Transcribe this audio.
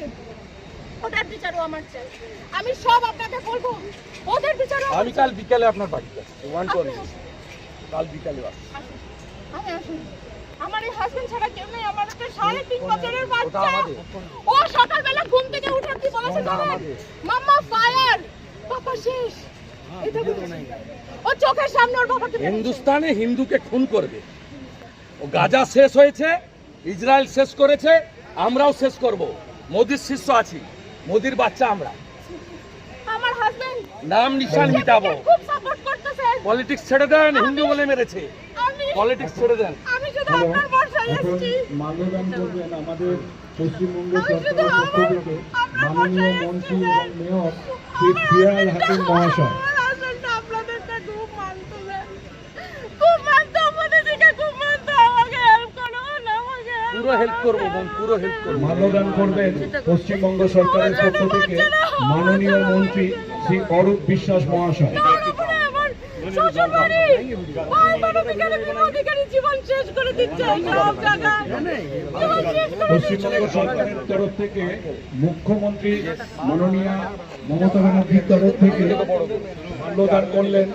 থাকে ওটার বিচারও আমার চাই। আমি সব আপনাকে বলব ওদের বিচারও আমার আমি কাল বিকালে আপনার বাড়িতে ওয়ান কাল বিকালে আমি আসুন। আমার এই হাজবেন্ড ছাড়া কেউ নেই। আমার একটা সাড়ে তিন বছরের বাচ্চা। ও সকালবেলা ঘুম থেকে উঠে কি বলেছে ওটা জানেন? মাম্মা ফায়ার পাপা শেষ। ও চোখের সামনে ওর বাবাকে হিন্দুস্তানে হিন্দুকে খুন করবে। ও গাজা শেষ হয়েছে ইসরায়েল শেষ করেছে আমরাও শেষ করব। মোদির শিষ্য আছি মোদির বাচ্চা আমরা। আমার হাজবেন্ড নাম নিশান মিটাবো। খুব সাপোর্ট করতেছে। পলিটিক্স ছেড়ে দেন হিন্দু বলে মেরেছে। পলিটিক্স ছেড়ে দেন। আমি শুধু আপনার বর্ষায় এখন মাল্যদান করবেন আমাদের পশ্চিমবঙ্গ সরকারের পক্ষ থেকে। মাননীয় মন্ত্রী এবং মেয়র শ্রী ফিয়াল হাকিম মহাশয়। পুরো হেল্প করব, বোন, পুরো হেল্প করব মাল্যদান করবেন পশ্চিমবঙ্গ সরকারের পক্ষ থেকে মাননীয় মন্ত্রী শ্রী অরূপ বিশ্বাস মহাশয়। পশ্চিমবঙ্গ সরকারের তরফ থেকে মুখ্যমন্ত্রী মাননীয় মমতা ব্যানার্জির তরফ থেকে মাল্যদান করলেন